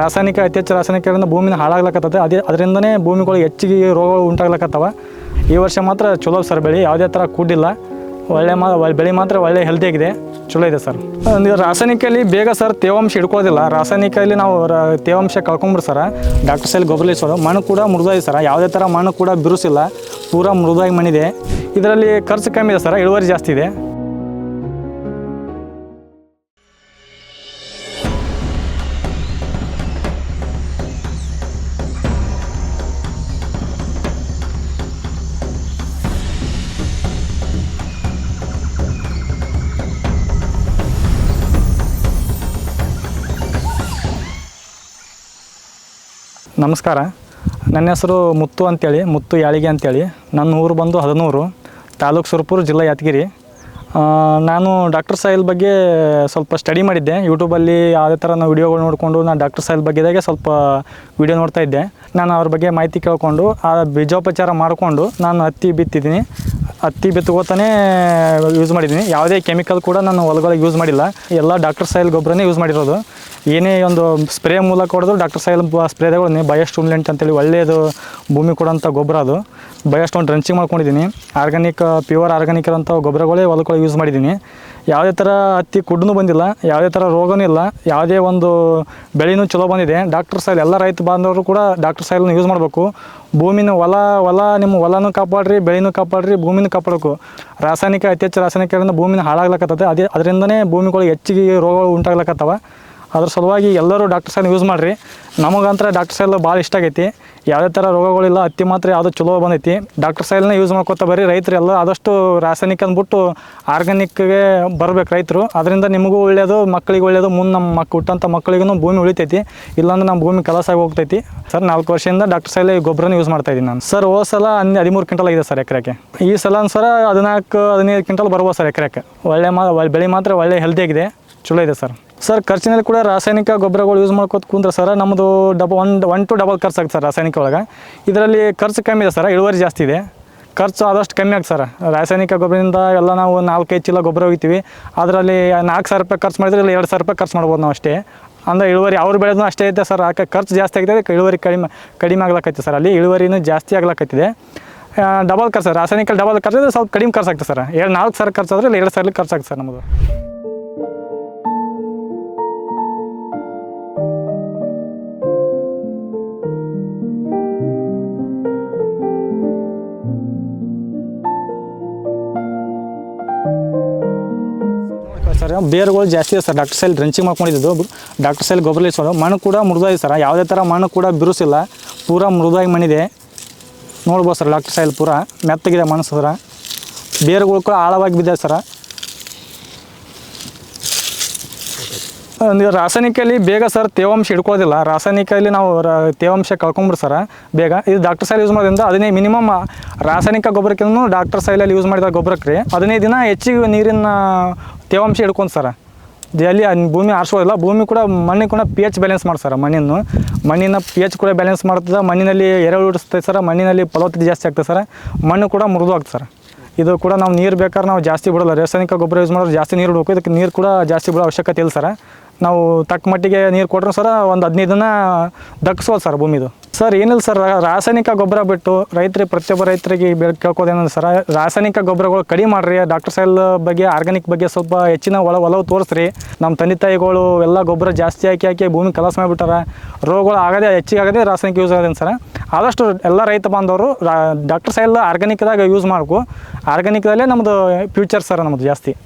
ರಾಸಾಯನಿಕ ಅತಿ ಹೆಚ್ಚು ರಾಸಾಯನಿಕದಿಂದ ಭೂಮಿನ ಹಾಳಾಗ್ಲಕತ್ತದ. ಅದೇ, ಅದರಿಂದನೇ ಭೂಮಿಗಳು ಹೆಚ್ಚಿಗೆ ರೋಗಗಳು ಉಂಟಾಗ್ಲಕ್ಕತ್ತವ ಈ ವರ್ಷ ಮಾತ್ರ ಚಲೋ ಸರ್ ಬೆಳೆ. ಯಾವುದೇ ಥರ ಕೂಡಿಲ್ಲ. ಒಳ್ಳೆ ಮಾ ಬೆಳೆ ಮಾತ್ರ ಒಳ್ಳೆ ಹೆಲ್ದಿಯಾಗಿದೆ ಚಲೋ ಇದೆ ಸರ್ ರಾಸಾಯನಿಕಲ್ಲಿ ಬೇಗ ಸರ್ ತೇವಾಂಶ ಹಿಡ್ಕೋದಿಲ್ಲ ರಾಸಾಯನಿಕಲ್ಲಿ ನಾವು ತೇವಾಂಶ ಕಳ್ಕೊಂಬಿಡ್ರಿ ಸರ್ ಡಾಕ್ಟರ್ ಸೈಲ್ ಗೊಬ್ಬರ ಸರ್ ಮಣ್ಣು ಕೂಡ ಮೃದಾಗಿದೆ ಸರ್ ಯಾವುದೇ ಥರ ಮಣ್ಣು ಕೂಡ ಬಿರುಸಿಲ್ಲ. ಪೂರಾ ಮೃದಾಗಿ ಮಣ್ಣಿದೆ. ಇದರಲ್ಲಿ ಖರ್ಚು ಕಮ್ಮಿ ಇದೆ ಸರ್ ಇಳುವರಿ ಜಾಸ್ತಿ ಇದೆ. ನಮಸ್ಕಾರ. ನನ್ನ ಹೆಸರು ಮುತ್ತು ಅಂತೇಳಿ, ಮುತ್ತು ಯಾಳಿಗೆ ಅಂತೇಳಿ. ನನ್ನ ಊರು ಬಂದು ಹದನೂರು, ತಾಲೂಕು ಸುರಪುರ ಜಿಲ್ಲಾ ಯಾದಗಿರಿ. ನಾನು ಡಾಕ್ಟರ್ ಸಾಯಿಲ್ ಬಗ್ಗೆ ಸ್ವಲ್ಪ ಸ್ಟಡಿ ಮಾಡಿದ್ದೆ. ಯೂಟ್ಯೂಬಲ್ಲಿ ಯಾವುದೇ ಥರ ನಾವು ವಿಡಿಯೋಗಳು ನೋಡಿಕೊಂಡು ನಾನು ಡಾಕ್ಟರ್ ಸಾಯಿಲ್ ಬಗ್ಗೆದಾಗೆ ಸ್ವಲ್ಪ ವಿಡಿಯೋ ನೋಡ್ತಾ ಇದ್ದೆ. ನಾನು ಅವ್ರ ಬಗ್ಗೆ ಮಾಹಿತಿ ಕೇಳಿಕೊಂಡು, ಆ ಬೀಜೋಪಚಾರ ಮಾಡಿಕೊಂಡು ನಾನು ಹತ್ತಿ ಬಿತ್ತಿದ್ದೀನಿ. ಹತ್ತಿ ಬಿತ್ಕೋತಾನೆ ಯೂಸ್ ಮಾಡಿದ್ದೀನಿ. ಯಾವುದೇ ಕೆಮಿಕಲ್ ಕೂಡ ನಾನು ಹೊಲಗಳಿಗೆ ಯೂಸ್ ಮಾಡಿಲ್ಲ. ಎಲ್ಲ ಡಾಕ್ಟರ್ ಸಾಯಿಲ್ ಗೊಬ್ಬರನೇ ಯೂಸ್ ಮಾಡಿರೋದು. ಏನೇ ಒಂದು ಸ್ಪ್ರೇ ಮೂಲಕ ಹೊಡೆದ್ರು ಡಾಕ್ಟರ್ ಸಾಯಿಲ್ ಬಯಸ್ಟ್ ಉಂಡ್ಲೆಂಟ್ ಅಂತೇಳಿ ಒಳ್ಳೆಯದು ಭೂಮಿ ಕೊಡೋಂಥ ಗೊಬ್ಬರ ಅದು. ಬಯೋಸ್ಟೋನ್ ಡ್ರಂಚಿಂಗ್ ಮಾಡ್ಕೊಂಡಿದ್ದೀನಿ. ಆರ್ಗಾನಿಕ್, ಪ್ಯೂರ್ ಆರ್ಗಾನಿಕ್ ಇರೋಂಥ ಗೊಬ್ಬರಗಳೇ ಹೊಲಗಳಿಗೆ ಯೂಸ್ ಮಾಡಿದ್ದೀನಿ. ಯಾವುದೇ ಥರ ಹತ್ತಿ ಕುಡ್ನೂ ಬಂದಿಲ್ಲ, ಯಾವುದೇ ಥರ ರೋಗನೂ ಇಲ್ಲ, ಯಾವುದೇ ಒಂದು ಬೆಳೆನೂ ಚಲೋ ಬಂದಿದೆ. ಡಾಕ್ಟರ್ ಸಾಯಿಲ್ ಎಲ್ಲ ರೈತ ಬಾಂಧವರು ಕೂಡ ಡಾಕ್ಟರ್ ಸಾಯಿಲ್ನ ಯೂಸ್ ಮಾಡಬೇಕು. ಭೂಮಿನ ಹೊಲ ಹೊಲ ನಿಮ್ಮ ಹೊಲನೂ ಕಾಪಾಡ್ರಿ, ಬೆಳೆನೂ ಕಾಪಾಡ್ರಿ, ಭೂಮಿನೂ ಕಾಪಾಡಬೇಕು. ರಾಸಾಯನಿಕ, ಅತಿ ಹೆಚ್ಚು ರಾಸಾಯನಿಕದಿಂದ ಭೂಮಿನ ಹಾಳಾಗ್ಲಕ್ಕತ್ತದೆ ಅದೇ, ಅದರಿಂದನೇ ಭೂಮಿಗಳು ಹೆಚ್ಚಿಗೆ ರೋಗಗಳು ಉಂಟಾಗ್ಲಕತ್ತವ. ಅದ್ರ ಸಲುವಾಗಿ ಎಲ್ಲರೂ ಡಾಕ್ಟರ್ ಸೈಲ್ ಯೂಸ್ ಮಾಡಿರಿ. ನಮಗಂತ್ರ ಡಾಕ್ಟರ್ ಸೈಲ್ ಭಾಳ ಇಷ್ಟ ಆಗೈತಿ. ಯಾವುದೇ ಥರ ರೋಗಗಳಿಲ್ಲ ಹತ್ತಿ ಮಾತ್ರ ಯಾವುದು ಚಲೋ ಬಂದೈತಿ. ಡಾಕ್ಟರ್ ಸೈಲ್ನ ಯೂಸ್ ಮಾಡ್ಕೋತ ಬರ್ರಿ ಎಲ್ಲ ಆದಷ್ಟು ರಾಸಾಯನಿಕ ಅಂದ್ಬಿಟ್ಟು ಆರ್ಗ್ಯಾನಿಕ್ಗೆ ಬರಬೇಕು ರೈತರು. ಅದರಿಂದ ನಿಮಗೂ ಒಳ್ಳೆಯದು ಮಕ್ಕಳಿಗೆ ಒಳ್ಳೆಯದು ಮುಂದೆ ನಮ್ಮ ಮಕ್ ಹುಟ್ಟಂಥ ಮಕ್ಕಳಿಗೂ ಭೂಮಿ ಉಳಿತೈತಿ. ಇಲ್ಲಾಂದ್ರೆ ನಮ್ಮ ಭೂಮಿ ಕಲಸಾಗಿ ಹೋಗ್ತೈತಿ. ಸರ್, ನಾಲ್ಕು ವರ್ಷದಿಂದ ಡಾಕ್ಟರ್ ಸೈಲ್ ಗೊಬ್ಬರನ ಯೂಸ್ ಮಾಡ್ತಾ ಇದ್ದೀನಿ ನಾನು. ಸರ್, ಹೋದ ಸಲ ಹನ್ನೆ, ಹದಿಮೂರು ಕ್ವಿಂಟಲ್ ಆಗಿದೆ ಸರ್ ಎಕರೆಗೆ. ಈ ಸಲ ಸರ ಹದಿನಾಲ್ಕು, ಹದಿನೈದು ಕ್ವಿಂಟಲ್ ಬರ್ಬೋದು ಸರ್ ಎಕರೆಗೆ. ಒಳ್ಳೆ ಮಾ ಬೆಳೆ ಮಾತ್ರ ಒಳ್ಳೆ ಹೆಲ್ದಿಯಾಗಿದೆ ಚಲೋ ಇದೆ ಸರ್. ಸರ್ ಖರ್ಚಿನಲ್ಲಿ ಕೂಡ ರಾಸಾಯನಿಕ ಗೊಬ್ಬರಗಳು ಯೂಸ್ ಮಾಡ್ಕೋತ ಕುಂದ್ರೆ ಸರ್ ನಮ್ಮದು double one one two double ಖರ್ಚು ಆಗುತ್ತೆ ಸರ್ ರಾಸಾಯನಿಕ ಒಳಗೆ. ಇದರಲ್ಲಿ ಖರ್ಚು ಕಮ್ಮಿ ಇದೆ ಸರ್ ಇಳುವರಿ ಜಾಸ್ತಿ ಇದೆ. ಖರ್ಚು ಆದಷ್ಟು ಕಮ್ಮಿ ಆಗುತ್ತೆ ಸರ್ ರಾಸಾಯನಿಕ ಗೊಬ್ಬರದಿಂದ ಎಲ್ಲ ನಾವು ನಾಲ್ಕೈದು ಚೀಲ ಗೊಬ್ಬರ ಹೋಗ್ತೀವಿ ಅದರಲ್ಲಿ ನಾಲ್ಕು ಸಾವಿರ ರೂಪಾಯಿ ಖರ್ಚು ಮಾಡಿದ್ರೆ ಇಲ್ಲಿ ಎರಡು ಸಾವಿರ ರೂಪಾಯಿ ಖರ್ಚು ಮಾಡ್ಬೋದು ನಾವು ಅಷ್ಟೇ. ಅಂದರೆ ಇಳುವರಿ ಅವ್ರು ಬೆಳೆದೂ ಅಷ್ಟೇ ಇದೆ ಸರ್ ಆಕೆ ಖರ್ಚು ಜಾಸ್ತಿ ಆಗಿದೆ ಇಳುವರಿ ಕಡಿಮೆ ಕಡಿಮೆ ಆಗ್ಲಕ್ಕೈತೆ ಸರ್ ಅಲ್ಲಿ ಇಳುವರಿನೂ ಜಾಸ್ತಿ ಆಗ್ಲಾಕತ್ತಿದೆ ಡಬಲ್ ಖರ್ಚು ರಾಸಾಯನಿಕ ಡಬಲ್ ಖರ್ಚು ಸ್ವಲ್ಪ ಕಡಿಮೆ ಖರ್ಚು ಆಗ್ತದೆ ಸರ್ ಎರಡು ನಾಲ್ಕು ಸಾವಿರ ಖರ್ಚು ಆದರೆ ಇಲ್ಲಿ, ಎರಡು ಸಾವಿರ ಖರ್ಚು ಆಗ್ತದೆ ಸರ್ ನಮ್ಮದು ಸರ್ ಬೇರುಗಳು ಜಾಸ್ತಿ ಇದೆ ಸರ್, ಡಾಕ್ಟರ್ ಸೈಲ್ ಡ್ರೆಂಚಿಂಗ್ ಮಾಡ್ಕೊಂಡಿದ್ದು ಡಾಕ್ಟರ್ ಸೈಲ್ ಗೊಬ್ಬರ ಇಸೋದು ಮಣ್ಣು ಕೂಡ ಮೃದಾಯಿ ಸರ್. ಯಾವುದೇ ಥರ ಮಣ್ಣು ಕೂಡ ಬಿರುಸಿಲ್ಲ. ಪೂರಾ ಮೃದಾಯಿ ಮಣ್ಣಿದೆ. ನೋಡ್ಬೋದು ಸರ್, ಡಾಕ್ಟರ್ ಸೈಲ್ ಪೂರಾ ಮೆತ್ತಗಿದೆ ಮಣ್ಣು ಸರ. ಬೇರುಗಳು ಕೂಡ ಆಳವಾಗಿ ಬಿದ್ದಿದೆ ಸರ. ಒಂದು ರಾಸಾಯನಿಕಲ್ಲಿ ಬೇಗ ಸರ್ ತೇವಾಂಶ ಹಿಡ್ಕೊಳ್ಳೋದಿಲ್ಲ ರಾಸಾಯನಿಕಲ್ಲಿ ನಾವು ತೇವಾಂಶ ಕಳ್ಕೊಂಬಿಡ್ರಿ ಸರ್ ಬೇಗ. ಇದು ಡಾಕ್ಟರ್ ಸೈಲ್ ಯೂಸ್ ಮಾಡೋದ್ರಿಂದ ಅದನ್ನೇ ಮಿನಿಮಮ್ ರಾಸಾಯನಿಕ ಗೊಬ್ಬರಕ್ಕಿಂತ ಡಾಕ್ಟರ್ ಸೈಲಲ್ಲಿ ಯೂಸ್ ಮಾಡಿದ ಗೊಬ್ಬರಕ್ಕೆ ರೀ. ಹದಿನೈದು ದಿನ ಹೆಚ್ಚಿಗೆ ನೀರಿನ ತೇವಾಂಶ ಹಿಡ್ಕೊಂಡು ಸರ್. ಅಲ್ಲಿ ಭೂಮಿ ಆರಿಸೋದಿಲ್ಲ ಭೂಮಿ ಕೂಡ ಮಣ್ಣಿಗೆ ಕೂಡ ಪಿ ಎಚ್ ಬ್ಯಾಲೆನ್ಸ್ ಮಾಡಿ ಸರ್ ಮಣ್ಣಿನ ಮಣ್ಣಿನ ಪಿ ಎಚ್ ಕೂಡ ಬ್ಯಾಲೆನ್ಸ್ ಮಾಡ್ತದೆ. ಮಣ್ಣಿನಲ್ಲಿ ಎರಡು ಇಡಿಸ್ತೈತೆ ಸರ್. ಮಣ್ಣಿನಲ್ಲಿ ಫಲವತ್ತತೆ ಜಾಸ್ತಿ ಆಗ್ತದೆ ಸರ್. ಮಣ್ಣು ಕೂಡ ಮೃದು ಆಗ್ತದೆ ಸರ್. ಇದು ಕೂಡ ನಾವು ನೀರು ಬೇಕಾದ್ರೆ ನಾವು ಜಾಸ್ತಿ ಬಿಡೋಲ್ಲ. ರಾಸಾಯನಿಕ ಗೊಬ್ಬರ ಯೂಸ್ ಮಾಡಿದ್ರೆ ಜಾಸ್ತಿ ನೀರು ಬಿಡಬೇಕು ಇದಕ್ಕೆ ನೀರು ಕೂಡ ಜಾಸ್ತಿ ಬಿಡೋ ಅವಶ್ಯಕತೆ ಇಲ್ಲ ಸರ್. ನಾವು ತಕ್ಕ ಮಟ್ಟಿಗೆ ನೀರು ಕೊಟ್ಟರು ಸರ ಒಂದು ಹದಿನೈದು ದಿನ ದಕ್ಸ್ಬೋದು ಸರ್ ಭೂಮಿದು. ಸರ್ ಏನಿಲ್ಲ ಸರ್ ರಾಸಾಯನಿಕ ಗೊಬ್ಬರ ಬಿಟ್ಟು ರೈತರಿ, ಪ್ರತಿಯೊಬ್ಬ ರೈತರಿಗೆ ಬೇ- ಕೇಳ್ಕೋದೇನಂದ್ರೆ ಸರ್, ರಾಸಾಯನಿಕ ಗೊಬ್ಬರಗಳು ಕಡಿಮೆ ಮಾಡಿರಿ ಡಾಕ್ಟರ್ ಸೈಲ್ ಬಗ್ಗೆ ಆರ್ಗಾನಿಕ್ ಬಗ್ಗೆ ಸ್ವಲ್ಪ ಹೆಚ್ಚಿನ ಒಳ ಒಲವು ತೋರಿಸ್ರಿ. ನಮ್ಮ ತಂದೆ ತಾಯಿಗಳು ಎಲ್ಲ ಗೊಬ್ಬರ ಜಾಸ್ತಿ ಹಾಕಿ ಹಾಕಿ ಭೂಮಿ ಕೆಲಸ ಮಾಡಿಬಿಟ್ಟಾರ. ರೋಗಗಳು ಆಗದೆ, ಹೆಚ್ಚಿಗೆ ಆಗದೆ ರಾಸಾಯನಿಕ ಯೂಸ್ ಆಗೋದೇನು ಸರ್, ಆದಷ್ಟು ಎಲ್ಲ ರೈತ ಬಾಂಧವರು ಡಾಕ್ಟರ್ ಸೈಲ್ ಆರ್ಗಾನಿಕ್ದಾಗ ಯೂಸ್ ಮಾಡಬೇಕು ಆರ್ಗಾನಿಕ್ದಲ್ಲೇ ನಮ್ಮದು ಫ್ಯೂಚರ್ ಸರ್ ನಮ್ಮದು ಜಾಸ್ತಿ.